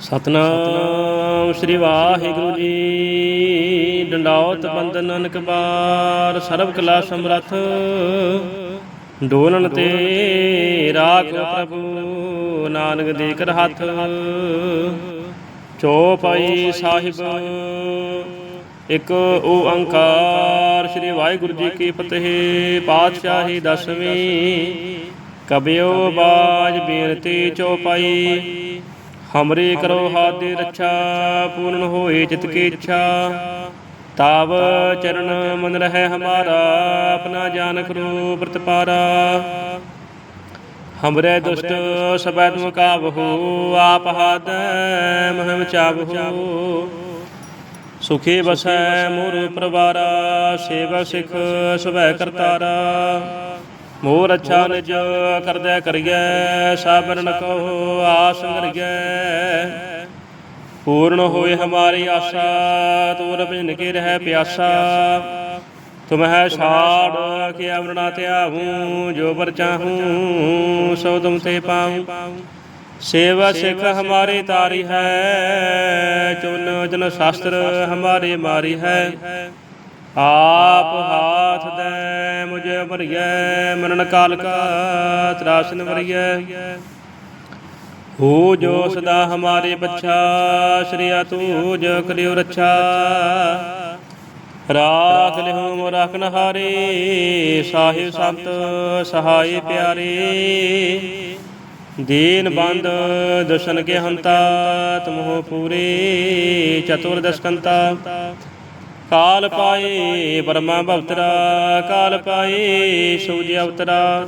ਸਤਨਾਮ ਸ੍ਰੀ ਵਾਹਿਗੁਰੂ ਜੀ। ਡੰਡਾਉਤ ਬੰਦਨ ਨਾਨਕ ਬਾਰ, ਸਰਬ ਕਲਾ ਸਮਰੱਥ। ਡੋਲਨ ਤੇ ਰਾਖੋ ਪ੍ਰਭੂ, ਨਾਨਕ ਦੇ ਕਰ ਹੱਥ ਚੋਪਾਈ ਸਾਹਿਬ, ਇੱਕ ਓੰਕਾਰ। ਸ੍ਰੀ ਵਾਹਿਗੁਰੂ ਜੀ ਕੀ ਫਤਿਹ, ਪਾਤਸ਼ਾਹੀ ਦਸਵੀਂ। ਕਬਿਓ ਬਾਜ ਬੇਨਤੀ ਚੋਪਾਈ ਹਮਰੇ ਕਰੋ ਹਾਦੇ ਰੱਛਾ, ਪੂਰਨ ਹੋਏ ਚਿਤ ਕੀ ਇੱਛਾ। ਤਾਵ ਚਰਨ ਮਨ ਰਹਿ ਹਮਾਰਾ, ਆਪਣਾ ਜਾਨ ਕਰੋ ਪ੍ਰਤਪਾਰਾ। ਹਮਰੇ ਦੁਸ਼ਟ ਸਬੈ ਤੁਮ ਕਾਬਹੂ ਆਪ ਹਾਦ ਮਹਿਮ ਚਾਬਹੂ ਸੁਖੀ ਬਸੈ ਮੋਰ ਪਰਵਾਰਾ, ਸੇਵਕ ਸਿਖ ਸੁਭੈ ਕਰਤਾਰਾ। ਮੋਰ ਅੱਛਾ ਨਿਜ ਕਰਦੈ ਕਰੀਐ, ਸਾਬਰਨ ਕੋ ਆਸ ਕਰੀਐ। ਪੂਰਨ ਹੋਏ ਹਮਾਰੀ ਆਸਾ, ਤੂਰ ਬਿਨ ਕੇ ਰਹਿ ਪਿਆਸਾ। ਤੁਮਹਿ ਛਾੜ ਕੇ ਅਮਰਨਾ ਧਿਆਵੂੰ ਜੋ ਵਰ ਚਾਹੂੰ, ਸੋ ਤੁਮ ਤੇ ਪਾਉ। ਸੇਵਾ ਸਿੱਖ ਹਮਾਰੀ ਤਾਰੀ ਹੈ ਚੁਨ ਜਨ ਸ਼ਾਸਤਰ ਹਮਾਰੇ ਮਾਰੀ ਹੈ। ਆਪ ਹਾਥ ਦੇ ਮੁਝੇ ਭਰੀਐ, ਮਰਨ ਕਾਲ ਕਾ ਤਰਾਸਨ ਭਰੀਐ। ਹੋ ਜੋ ਸਦਾ ਹਮਾਰੇ ਬੱਚਾ ਸ਼੍ਰੀਆ ਤੂ ਜੋ ਕਰਿਓ ਰੱਛਾ। ਰਾਖ ਲਿਓ ਮੋ ਰਾਖਨ ਹਾਰੇ ਸਾਹਿਬ ਸੰਤ ਸਹਾਈ ਪਿਆਰੇ। ਦੀਨ ਬੰਦ ਦੁਸ਼ਨ ਕੇ ਹੰਤਾ ਤੁਮਹੁ ਪੂਰੇ, ਚਤੁਰ ਦਸਕੰਤਾ। ਕਾਲ ਪਾਏ ਪਰਮਾ ਭਵਤਰਾ ਕਾਲ ਪਾਏ ਸੂਜ ਅਵਤਰਾ।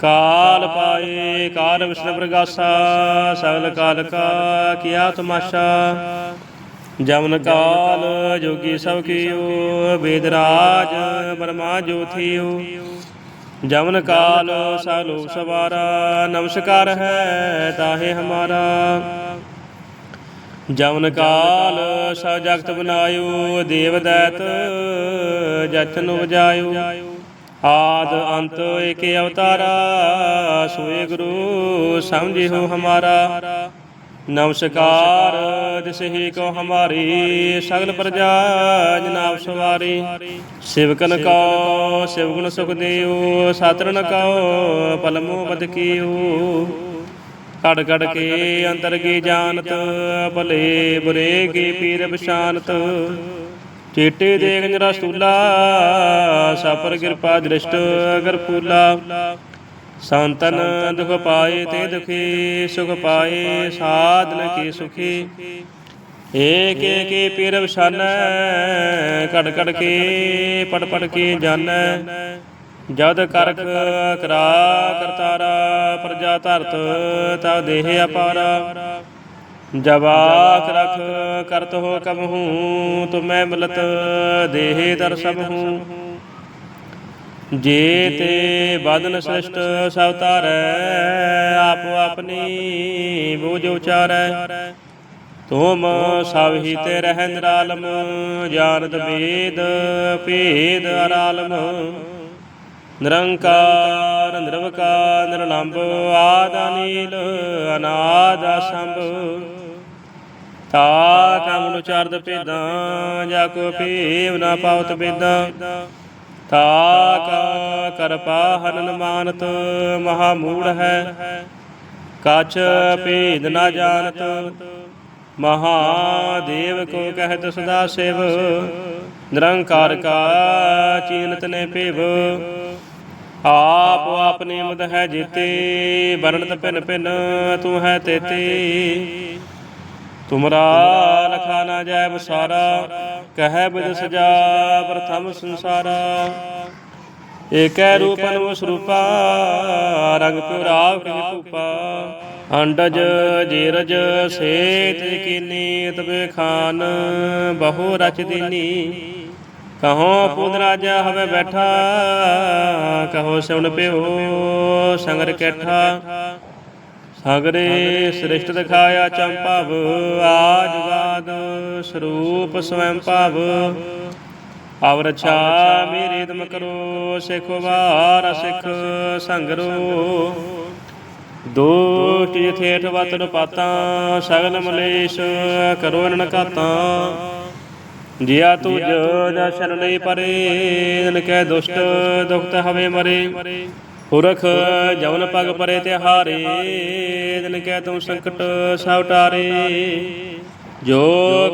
ਕਾਲ ਪਾਏ ਕਾਲ ਵਿਸ਼ਨ ਪ੍ਰਗਾਸਾ, ਸਗਲ ਕਾਲ ਕਾ ਕੀਆ ਤਮਾਸ਼ਾ। ਜਮਨ ਕਾਲ ਜੋਗੀ ਸਭ ਕੀਓ ਵੇਦਰਾਜ ਬਰਮਾ ਜੋਥੀਓ ਜਮਨ ਕਾਲ ਸਾਲੂ ਸਵਾਰਾ, ਨਮਸਕਾਰ ਹੈ ਤਾਹੇ ਹਮਾਰਾ। ਜਮਨ ਕਾਲ, ਸਭ ਜਗਤ ਬਨਾਇਓ ਦੇਵ ਦੈਤ ਜਚਨ ਉਪਜਾਇਓ ਆਦ ਅੰਤ ਏਕ ਅਵਤਾਰਾ, ਸੋਏ ਗੁਰੂ ਸਮਝਿਓ ਹਮਾਰਾ। ਨਮਸਕਾਰ ਦਿਸਹੀ ਕੋ ਹਮਾਰੀ, ਸਗਲ ਪ੍ਰਜਾ ਜਨਾਬ ਸਵਾਰੀ। ਸਿਵਕਨ ਕੋ ਸਿਵਗੁਣ ਸੁਖ ਦੇਉ ਸਾਤਰਨ ਕੋ ਪਲਮੋ ਬਦ ਕੀਉ ਕੜ ਕੜ ਕੇ ਅੰਤਰ ਕੀ ਜਾਣਤ, ਭਲੇ ਬੁਰੇ ਕੀ ਪੀਰ ਬਿਸ਼ਾਨਤ ਚੇਟੇ ਦੇਖ ਨਿਰਾ ਸਤੂਲਾ ਸਾਪਰ ਕਿਰਪਾ ਦ੍ਰਿਸ਼ਟ ਅਗਰ ਫੂਲਾ। ਸੰਤਨ ਦੁਖ ਪਾਏ ਤੇ ਦੁਖੀ, ਸੁਖ ਪਾਏ ਸਾਧਨ ਕੀ ਸੁਖੀ। ਏਕ ਏਕ ਪੀਰ ਵਿਸ਼ਾਨੈ ਕੜ ਕੜ ਕੇ, ਪੜ ਪੜ ਕੇ ਜਾਣੈ ਜਦ ਕਰਕ ਕਰਾ ਕਰਤਾਰਾ ਪ੍ਰਜਾ ਧਰਤ ਤਾ ਦੇਹ ਅਪਾਰਾ। ਜਵਾਕ ਰਖ ਕਰਤ ਹੋ ਕਬਹੂ ਤੁਮੈ ਮਿਲਤ ਦੇਹ ਦਰ ਹੂੰ। ਜੇ ਤੇ ਬਦਨ ਸ੍ਰਿਸ਼ਟ ਸਭ ਤਾਰੈ ਆਪੋ ਆਪਣੀ ਬੂਝ ਉਚਾਰੈ। ਤੁਮ ਸਭ ਹੀ ਤੇ ਰਹਿ ਨਿਰਾਲਮ, ਜਾਣਤ ਵੇਦ, ਭੇਦ ਅਰਾਲਮ। ਨਿਰੰਕਾਰ, ਨਿਰਵਕਾਰ ਨਿਰਲੰਭ ਆਦ ਅਨੀਲ ਅਨਾਦ, ਅਸੰਭ। ਤਾ ਕਮ ਨੂੰ ਚਰਦ ਭੇਦਾਂ, ਜਾ ਕੋ ਭੇਵ ਨਾ ਪਾਉਤ ਬੇਦਾਂ ਤਾ ਕਾ ਕਰਪਾ ਹਨਨ ਮਾਨਤ ਮਹਾ ਮੂੜ ਹੈ। ਕਛ ਭੇਦ ਨਾ ਜਾਣਤ, ਮਹਾਦੇਵ ਕੋ ਕਹਿਤ ਸਦਾ ਸਿਵ। ਨਿਰੰਕਾਰ ਕਾ ਚੀਨਤ ਨੇ ਭਿਵ। ਆਪ ਆਪਨੇ ਮੁਦ ਹੈ ਜੀਤੇ ਵਰਣਤ ਭਿਨ ਭਿਨ, ਤੂੰ ਹੈ ਤੇਤੇ। ਤੁਮਰਾ ਲਖਾ ਨਾ ਜੈ ਬਸਾਰਾ ਕਹੈ ਬਿਦ ਸਜਾ ਪ੍ਰਥਮ ਸੰਸਾਰਾ। ਏਕੈ ਰੂਪਨ ਉਸ ਰੰਗ ਪਿਉਰਾਵ ਕਿਛ ਭੂਪਾ। ਅੰਡਜ ਜੀਰਜ ਸੇਤ ਕੀਨੀ ਤਬੇ ਖਾਨ ਬਹੁ ਰਚ ਦੀਨੀ। ਕਹੋ ਪੁੱਤ ਰਾਜਾ ਹਵੇ ਬੈਠਾ, ਕਹੋ ਸਵਨ ਪਿਓ ਸੰਗਰ ਕੈਠਾ। ਸਗਰੇ ਸ੍ਰਿਸ਼ਟ ਦਿਖਾਇਆ ਚੰਪਾਵ ਆਜਵਾਦ ਸਰੂਪ ਸਵੈੰ ਭਾਵ। ਅਵਰਛਾ ਰਛਾ ਮੇਰੀ ਦਮ ਕਰੋ, ਸਿਖ ਵਾਰ ਸਿਖ ਸੰਗਰੋ। ਦੋਟ ਜਥੇਠ ਵਤਨ ਪਾਤਾਂ, ਸਗਲ ਮਲੇਸ਼ ਕਰੋ ਅਨਨ ਜਿਆ ਤੁਜ ਜਾ ਨਹੀਂ ਪਰੇ ਨਨ ਕੈ ਦੁਸ਼ਟ ਦੁਖਤ ਹਵੇ ਮਰੇ। ਪੁਰਖ ਜਵਨ ਪਗ ਪਰੇ ਤੇ ਹਾਰੇ ਦਿਨ ਕੈ ਤੁਮ ਸੰਕਟ ਸਭ ਟਾਰੇ ਜੋ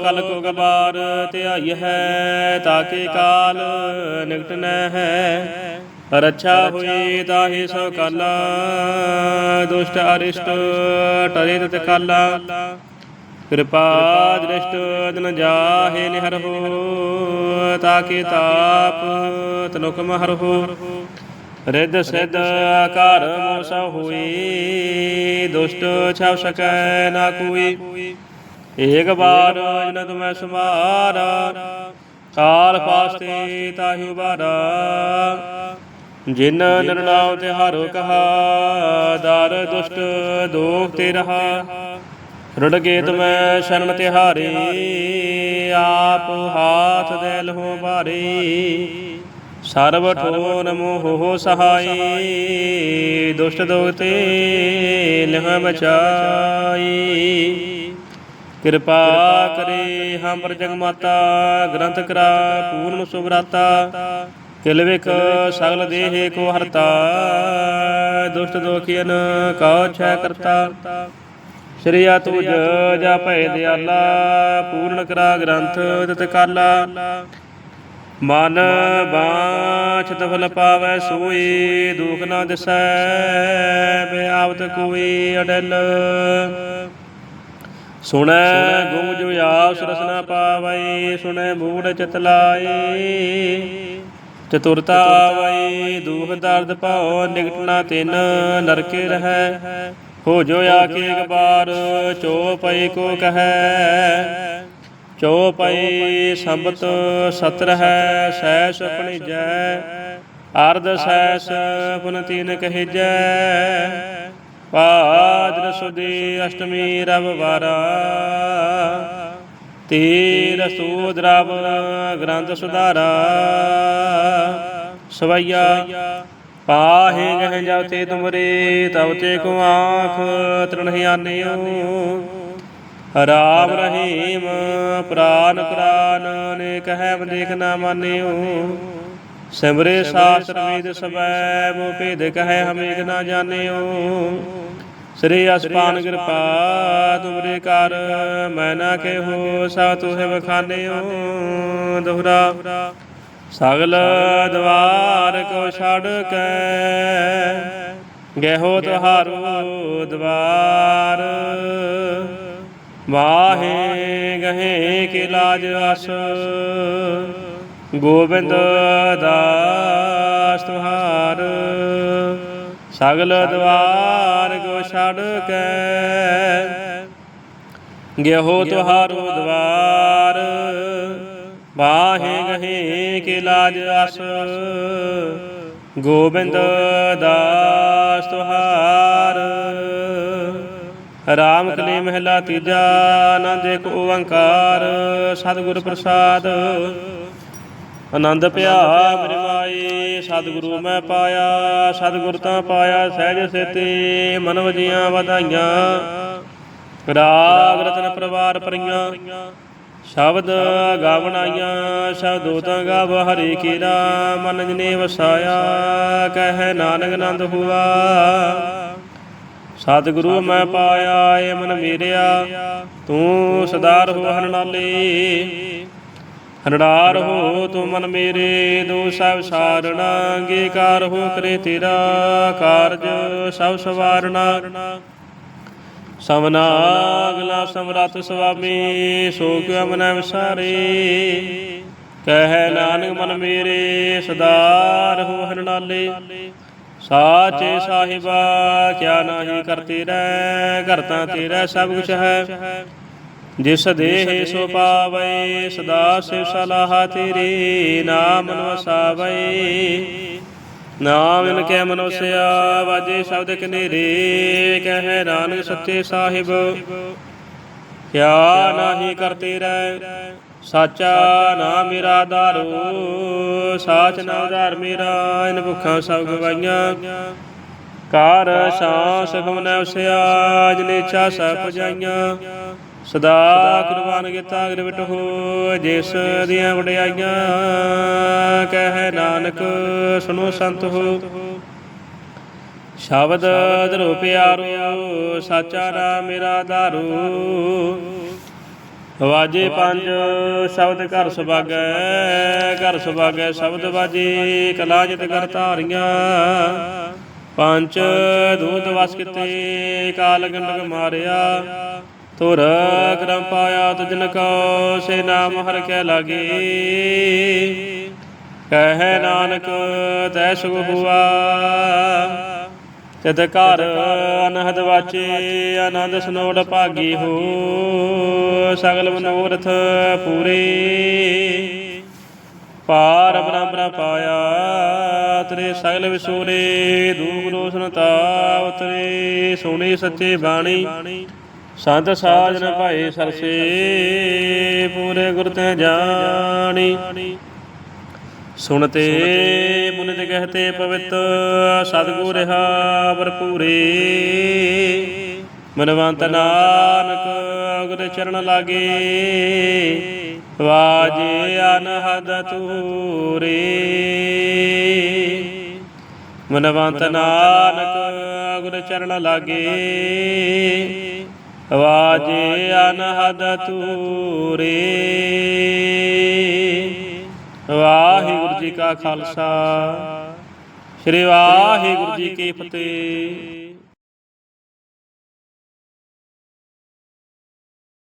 ਕਲ ਕੋ ਗਬਾਰ ਧਿਆਈ ਹੈ, ਤਾਕੇ ਕਾਲ ਨਿਕਟ ਨ ਹੈ। ਰੱਛਾ ਹੋਈ ਤਾਹੀ ਸੋ ਕਾਲਾ, ਦੁਸ਼ਟ ਅਰਿਸ਼ਟ ਟਰੇ ਤਤ ਕਾਲਾ ਕਿਰਪਾ ਦ੍ਰਿਸ਼ਟ ਦਿਨ ਜਾਹੇ ਨਿਹਰ ਹੋ, ਤਾਕੇ ਤਾਪ ਤਨੁਕ ਮਹਰ ਹੋ। ਰਿੱਧ ਸਿੱਧ ਆਕਾਰ ਮੋਸ ਹੋਈ, ਦੁਸ਼ਟ ਛਾਵ ਸਕੈ ਨਾ ਕੋਈ। ਏਕ ਬਾਰ ਜਨ ਤੁਮੈ ਸਮਾਰਾ, ਕਾਲ ਪਾਸਤੇ ਤਾਹੀ ਉਬਾਰਾ। ਜਿਨ ਨਿਰਣਾਉ ਤੇ ਹਾਰੋ ਕਹਾ, ਦਰ ਦੁਸ਼ਟ ਦੋਖ ਤੇ ਰਹਾ। ਰੁੜ ਕੇ ਤੁਮੈ ਸ਼ਰਨ ਤੇ ਆਪ ਹਾਥ ਦੇ ਲਹੋ ਭਾਰੇ। ਸਰਬ ਠੋਰ ਮੋਹ ਸਹਾਈ, ਦੁਸ਼ਟ ਦੋਖ ਤੇ ਬਚਾਈ। ਕਿਰਪਾ ਕਰੇ ਹਮ ਪਰ ਜਗ ਮਾਤਾ ਗ੍ਰੰਥ ਕਰਾ ਪੂਰਨ ਸੁਭਰਾਤਾ। ਕਿਲ ਵਿਖ ਸਗਲ ਦੇਹ ਕੋ ਹਰਤਾ, ਦੁਸ਼ਟ ਦੋਖੀਨ ਕਉ ਛੈ ਕਰਤਾ। ਸ਼੍ਰੀਆ ਤੁਜ ਜਾ ਭੈ ਦਿਆਲਾ, ਪੂਰਨ ਕਰਾ ਗ੍ਰੰਥ ਤਤ ਕਾਲਾ। ਮਨ ਬਾਛ ਤਫਲ ਪਾਵੈ ਸੋਈ, ਦੁਖ ਨਾ ਦਿਸੈ, ਬਿਆਵਤ ਕੋਈ ਅਡਲ। ਸੁਣੈ ਗੁੰਗ ਜੋ ਆਸ ਰਸਨਾ ਪਾਵੈ, ਸੁਣੈ ਮੂੜ ਚਿਤ ਲਾਏ ਚਤੁਰਤਾ ਆਵੈ, ਦੁਖ ਦਰਦ ਭਾਉ ਨਿਕਟਣਾ ਤਿਨ, ਨਰਕੇ ਰਹੈ। ਹੋ ਜੋ ਆ ਕੇ ਚੋ ਪਈ ਕੋ ਕਹੈ, ਚੋ ਪਈ ਸੰਬਤ ਸਤਰ ਹੈ ਸੈਸ ਆਪਣੀ ਜੈ ਅਰਧ ਸੈਸ ਪੁਨ ਤੀਨ ਕਹਿਜੈ। ਪਾਦਰ ਸੁਦੀ ਅਸ਼ਟਮੀ ਰਵ ਰਵਵਾਰਾ ਤੀਰ ਸੂਦ ਰਵ ਗ੍ਰੰਥ ਸੁਧਾਰਾ। ਸਵਈਆ ਪਾਹੇ ਗਹਿ ਜਾਉ ਤੇ ਤੁਮਰੇ ਤਵ ਤੇ ਕੋ ਆਂਖ ਤਰਣਹਿ ਆਨਿਓ। ਰਾਮ ਰਹੀਮ, ਪ੍ਰਾਨ ਪ੍ਰਾਨ, ਨੇ ਕਹੈ ਦੇਖ ਨਾ ਮਾਨਿਓ। ਸਿਮਰੇ ਸਾਸਤਰ ਵੇਦ ਸਬੈ ਮੋ ਭੇਦ ਕਹੈ ਹਮੇਕ ਨਾ ਜਾਣਿਓ। ਸ੍ਰੀ ਅਸਪਾਨ ਕਿਰਪਾ ਤੁਮਰੇ ਕਰ, ਮੈਂ ਨਾ ਕਹੋ ਸਾ ਤੁਹੇ ਬਖਾਨਿਓ ਦੋਹਰਾ ਸਗਲ ਦਵਾਰ ਕੋ ਛੜ ਕੇ ਗਹਿਓ ਤੁਹਾਰੋ ਦਵਾਰ। ਵਾਹੇ ਗਹੇ ਕੇ ਲਾਜ ਅਸ, ਗੋਬਿੰਦ ਦਾਸ ਤੁਹਾਰ। ਸਗਲ ਦਵਾਰ ਕੋ ਛੜ ਕੇ ਗਿਓ ਤੁਹਾਰੋ ਦਵਾਰ। ਬਾਹੇ ਗਹੇ ਕੇ ਲਾਜ ਅਸ। ਗੋਬਿੰਦ ਦਾਸ ਤੁਹਾਰ। ਰਾਮ ਕਲੀ ਮਹਿਲਾ ਤੀਜਾ ਆਨੰਦ ਇੱਕ ਓੰਕਾਰ। ਸਤਿਗੁਰ ਪ੍ਰਸਾਦ। ਆਨੰਦ ਪਿਆ ਮੇਰੇ ਮਾਈ, ਸਤਿਗੁਰੂ ਮੈਂ ਪਾਇਆ। ਸਤਿਗੁਰ ਤਾਂ ਪਾਇਆ, ਸਹਿਜ ਸੇਤੀ ਮਨ ਵਜੀਆਂ ਵਧਾਈਆਂ। ਰਾਗ ਰਤਨ ਪਰਵਾਰ ਪਰੀਆਂ ਸ਼ਬਦ ਗਾਵਣਾਈਆਂ ਸ਼ਬਦੋ ਤਾਂ ਗਾਵ, ਹਰੀ ਕੀਰਾ ਮਨ ਜਨੇ ਵਸਾਇਆ ਕਹਿ ਨਾਨਕ ਆਨੰਦ ਹੁਆ। ਸਤਿਗੁਰੂ ਮੈਂ ਪਾਇਆ ਏ ਮਨ ਮੇਰਿਆ, ਤੂੰ ਸਦਾਰ ਹੋ ਹਰਨਾਲੇ ਹਰਨਾਰ ਹੋ ਤੂੰ ਮਨ ਮੇਰੇ, ਦੋ ਸਭ ਸਾਰਣਾ, ਅੰਗੀਕਾਰ ਹੋ ਕਰੇ ਤੇਰਾ ਕਾਰਜ, ਸਭ ਸਵਾਰਣਾ। ਸਮਨਾ ਅਗਲਾ ਸਮਰੱਥ ਸੁਆਮੀ ਸੋ ਕਿਉ ਮਨ ਵਿਸਾਰੇ। ਕਹਿ ਨਾਨਕ ਮਨ ਮੇਰੇ ਸਦਾਰ ਹੋ ਹਰਨਾਲੇ ਸਾਚੇ ਸਾਹਿਬਾ, ਕਿਆ ਨਾਹੀ ਕਰਤੇ ਰਹਿ ਕਰਤਾ ਤੇਰਾ ਸਭ ਕੁਛ ਹੈ। ਜਿਸ ਦੇਹ ਸੋ ਪਾਵੈ, ਸਦਾ ਸਿਵ ਸਲਾਹ ਤੇਰੀ, ਨਾਮ ਨੋ ਨਾਮ ਇਨ ਕੈ ਮਨੁਸਿਆ, ਵਾਜੇ ਸ਼ਬਦ ਕਨੇਰੇ, ਕਹਿ ਨਾਨਕ ਸੱਚੇ ਸਾਹਿਬ। ਕਿਆ ਨਾਹੀ ਕਰਤੇ ਰਹਿ, ਸਾਚਾ ਨਾ ਮੇਰਾ ਦਾਰੋ ਸਾਚ ਨਾ ਆਧਾਰ ਮੇਰਾ, ਇਨ ਭੁੱਖਾਂ ਸਭ ਗਵਾਈਆਂ ਕਾਰ ਸਾਂ ਸਗਮ ਨੈ ਉਸਿਆ ਜਨੇ ਚਾ ਸਹਿ ਪੁਜਾਈਆਂ। ਸਦਾ ਕੁਰਬਾਨ ਕੀਤਾ ਗਿਰਵਟ ਹੋ ਜਿਸ ਦੀਆਂ ਵਡਿਆਈਆਂ ਕਹੈ ਨਾਨਕ ਸੁਨੋ ਸੰਤ ਹੋ। ਸ਼ਬਦ ਧਰੋ ਪਿਆਰੋ ਸਾਚਾ ਨਾਮ ਮੇਰਾ ਧਾਰੂ। ਵਾਜੇ ਪੰਜ, ਸ਼ਬਦ ਘਰ ਸੁਭਾਗੈ ਘਰ ਸੁਭਾਗੈ ਸ਼ਬਦ ਵਾਜੇ, ਕਲਾ ਜਿਤ ਕਰ ਧਾਰੀਆਂ। ਪੰਜ, ਦੂਤ ਵਸ ਕਿਤੇ, ਕਾਲ ਗੰਡਕ ਮਾਰਿਆ। ਤੁਰ ਕਰਮ ਪਾਇਆ ਤੁਜਨ ਕੋ ਸੇ ਨਾਮ ਹਰ ਕੈ ਲਾਗੇ। ਕਹਿ ਨਾਨਕ, ਤੈ ਸੁਖ ਹੁਆ ਤਦ ਘਰ ਅਨਹਦ ਵਾਚੇ, ਆਨੰਦ ਸਨੋੜ ਭਾਗੀ ਹੋ। ਸਗਲ ਮਨੋਰਥ ਪੂਰੇ। ਪਾਰ ਬ੍ਰਹਮ ਪਾਇਆ, ਤੇਰੇ ਸਗਲ ਵਿਸੂਰੇ। ਦੂਖ ਰੋਸ਼ਨ ਤਾਵਤਰੇ ਸੋਨੇ ਸੱਚੇ ਬਾਣੀ। ਸੰਤ ਸਾਜਨ ਭਾਏ ਸਰਸੇ, ਪੂਰੇ ਗੁਰ ਤੈ ਜਾਣੀ। ਸੁਣਤੇ ਮੁਨਿਤ ਕਹਤੇ ਪਵਿੱਤ, ਸਤਿਗੁਰ ਰਹਾ ਭਰਪੂਰੇ। ਮਨਵੰਤ ਨਾਨਕ, ਅਗਰ ਚਰਨ ਲਾਗੇ। ਵਾਜੇ ਅਨਹਦ ਤੂਰੇ ਮਨਵੰਤ ਨਾਨਕ, ਅਗਰ ਚਰਨ ਲਾਗੇ। ਵਾਜੇ ਅਨਹਦ ਤੂਰੇ ਵਾਹਿਗੁਰੂ ਜੀ ਕਾ ਖਾਲਸਾ। ਸ੍ਰੀ ਵਾਹਿਗੁਰੂ ਜੀ ਕੀ ਫਤਿਹ।